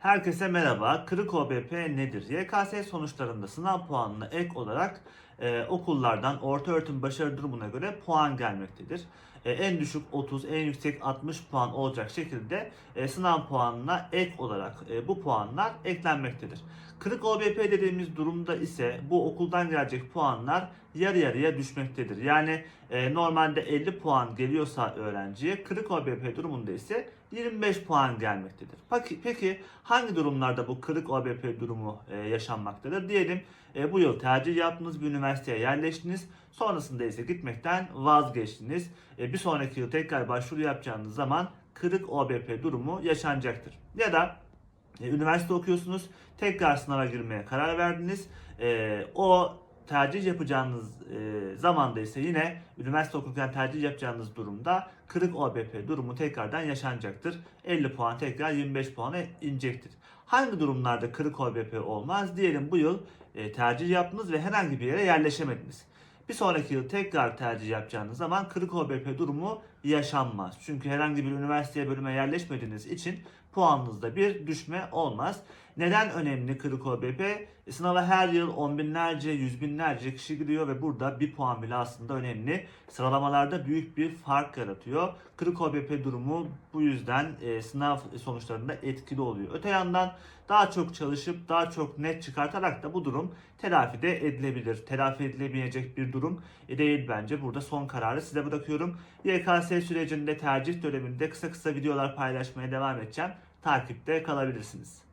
Herkese merhaba. Kırık OBP nedir? YKS sonuçlarında sınav puanına ek olarak e, okullardan orta öğretim başarı durumuna göre puan gelmektedir. E, en düşük 30, en yüksek 60 puan olacak şekilde e, sınav puanına ek olarak e, bu puanlar eklenmektedir. Kırık OBP dediğimiz durumda ise bu okuldan gelecek puanlar yarı yarıya düşmektedir. Yani e, normalde 50 puan geliyorsa öğrenciye kırık OBP durumunda ise 25 puan gelmektedir. Peki, peki hangi durumlarda bu kırık OBP durumu e, yaşanmaktadır? Diyelim e, bu yıl tercih yaptınız, bir üniversiteye yerleştiniz. Sonrasında ise gitmekten vazgeçtiniz. E, bir sonraki yıl tekrar başvuru yapacağınız zaman kırık OBP durumu yaşanacaktır. Ya da e, üniversite okuyorsunuz, tekrar sınava girmeye karar verdiniz. E, o tercih yapacağınız e, zamanda ise yine üniversite okurken tercih yapacağınız durumda kırık OBP durumu tekrardan yaşanacaktır. 50 puan tekrar 25 puana inecektir. Hangi durumlarda kırık OBP olmaz? Diyelim bu yıl e, tercih yaptınız ve herhangi bir yere yerleşemediniz. Bir sonraki yıl tekrar tercih yapacağınız zaman kırık OBP durumu yaşanmaz. Çünkü herhangi bir üniversiteye bölüme yerleşmediğiniz için puanınızda bir düşme olmaz. Neden önemli kırık OBP? E, Sınava her yıl on binlerce, yüz binlerce kişi giriyor ve burada bir puan bile aslında önemli. Sıralamalarda büyük bir fark yaratıyor. Kırık OBP durumu bu yüzden e, sınav sonuçlarında etkili oluyor. Öte yandan daha çok çalışıp daha çok net çıkartarak da bu durum telafi de edilebilir. Telafi edilebilecek bir durum e, değil bence. Burada son kararı size bırakıyorum. YKS sürecinde tercih döneminde kısa kısa videolar paylaşmaya devam edeceğim. Takipte kalabilirsiniz.